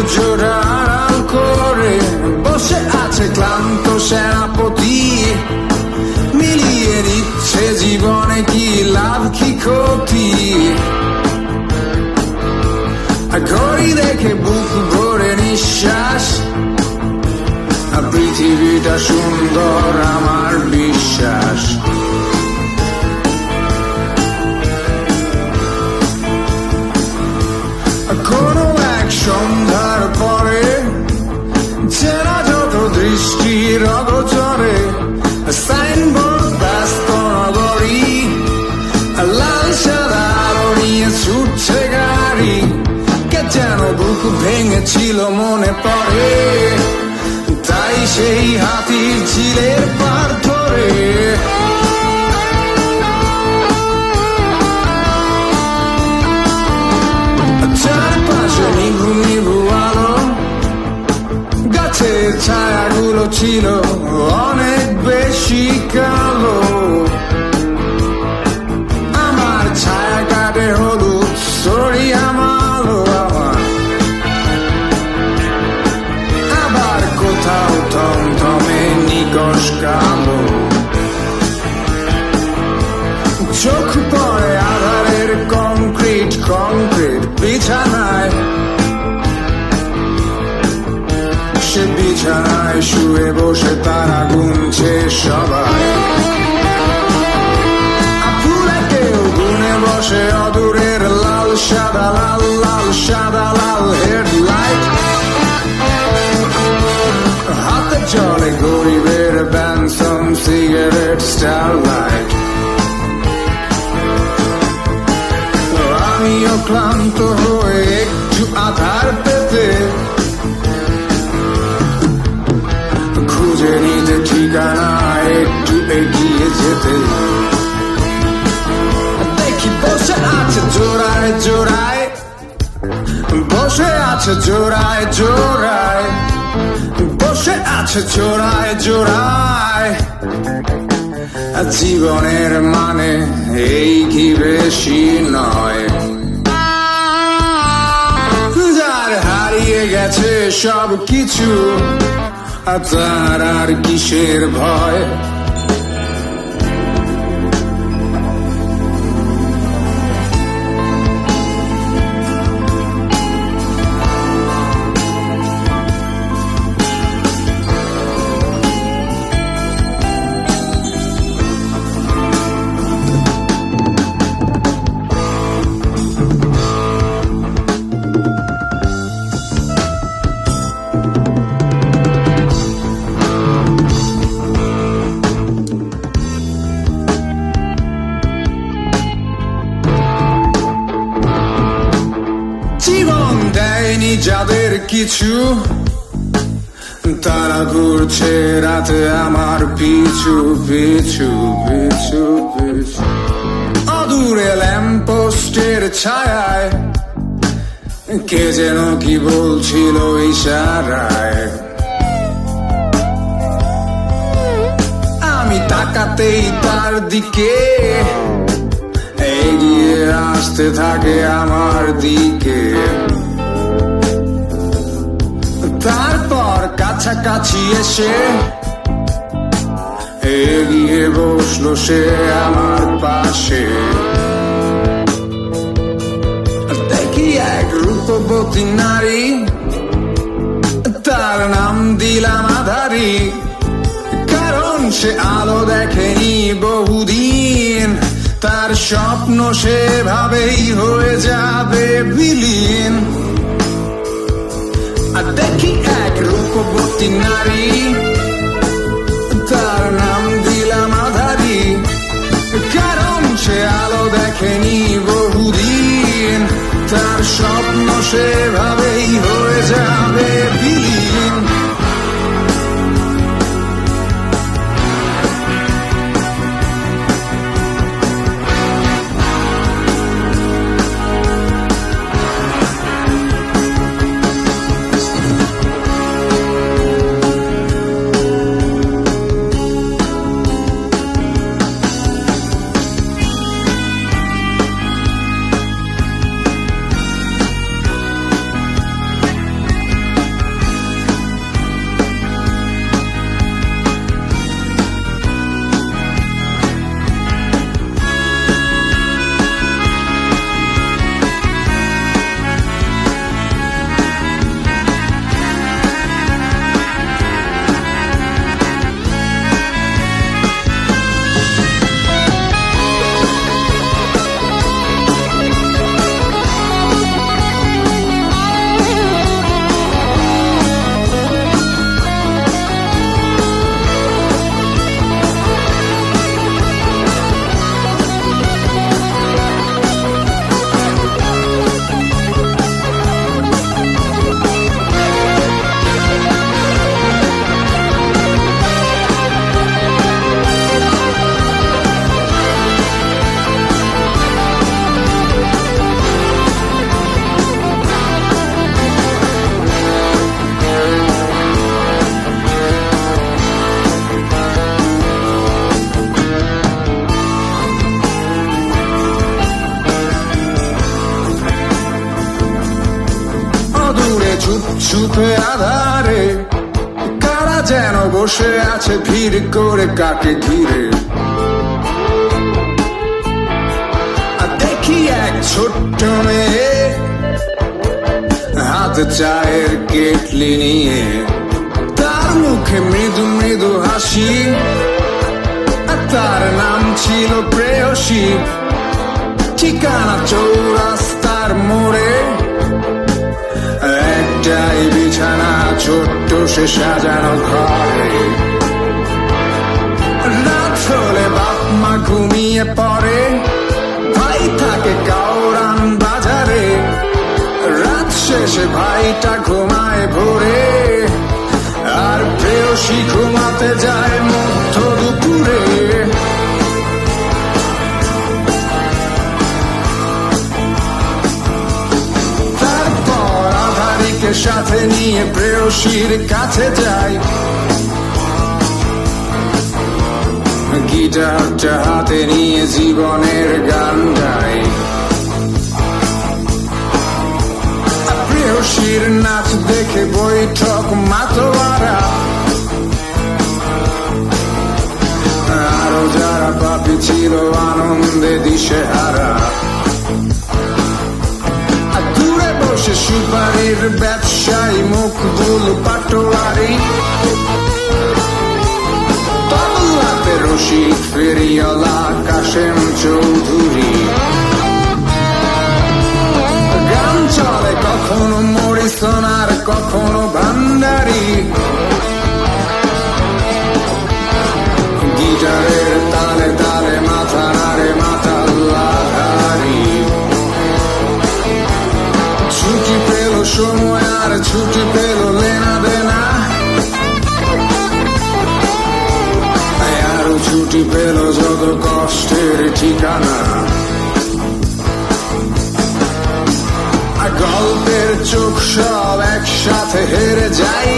আড়াল করে। বসে আছে ক্লান্ত সেনাপতি। মিলিয়ে নিচ্ছে জীবনে কি লাভ, কি ক্ষতি? ঘড়ি দেখে বুক ভরে নিঃশ্বাস। পৃথিবীটা সুন্দর আমার বিশ্বাস। বুক ভেঙেছিল মনে পড়ে। তাই সেই হাতির ঝিলের পার ধরে। নিভু আলো, গাছের ছায়াগুলো ছিল অনেক বেশি কালো। থমথমে নিকশ কালো চোখ পড়ে আধারের কংক্রিট কংক্রিট বিছানায়। সে বিছানায় শুয়ে বসে তারা গুনছে সবাই। কেউ গুনে বসে অদূরের লাল, সাদা লাল লাল, সাদা লাল হেডলাইট। হাতে চলে ব্যানসন সিগারেট স্টারলাইট আমিও ক্লান্ত হয়ে একটু আধার পেতে খুঁজে নিতে ঠিকানা একটু এগিয়ে যেতে। দেখি বসে আছে জোড়ায় জোড়ায়, বসে আছে জোড়ায় জোড়ায়। বসে আছে চোরায় জোড়ায় জীবনের মানে এই কি বেশি নয় যার হারিয়ে গেছে সব কিছু আর কিসের ভয় দেয়নি যাদের কিছু। তারা ঘুরছে রাতে আমার পিছু পিছু পিছু পিছু। অদূরে ল্যাম্পোস্টের ছায়ায়, কে যেন কি বলছিল ইশারায়। আমি তাকাতেই তার দিকে, এগিয়ে আসতে থাকে আমার দিকে। তারপর কাছাকাছি এসে এগিয়ে বসল সে আমার পাশে। দেখি এক রূপবতী নারী, তার নাম দিলাম আধারি, কারণ সে আলো দেখেনি বহুদিন। তার স্বপ্ন সেভাবেই হয়ে যাবে বিলীন আর দেখি এক রূপবতী নারী। তার নাম দিলাম আধারি। কারণ সে আলো দেখেনি চুপে আধারে, কারা যেন বসে আছে ভিড় করে কাকে ঘিরে? দেখি এক ছোট্ট মেয়ে, হাত চায়ের কেটলি নিয়ে, তার মুখে মৃদু মৃদু হাসি তার নাম ছিল প্রেয়সী। ঠিকানা চৌরাস্তার মোড়ে ছোট্ট সে সাজানো ঘরে। রাত হলে বাপ মা ঘুমিয়ে পড়ে। ভাই থাকে কাউরান বাজারে। রাত শেষে ভাইটা ঘুমায় ভোরে। আর প্রেয়সী ঘুমাতে যায় আধারিকে সাথে নিয়ে প্রেয়সীর কাছে যাই। গিটারটা হাতে নিয়ে জীবনের গান গাই। প্রেয়সীর নাচ দেখে বৈঠক মাতোয়ারা। সুপারির ব্যবসায়ী মুখগুল পাটোয়ারি তবলাতে রশিদ ফেরিওয়ালা কাশেম চৌধুরী গান চলে কখনো মরি আর কখনো ভান্ডারি ছুটি পেল আরও ছুটি পেল যত কষ্টের ঠিকানা গল্পের চোখ সব একসাথে হেরে যাই।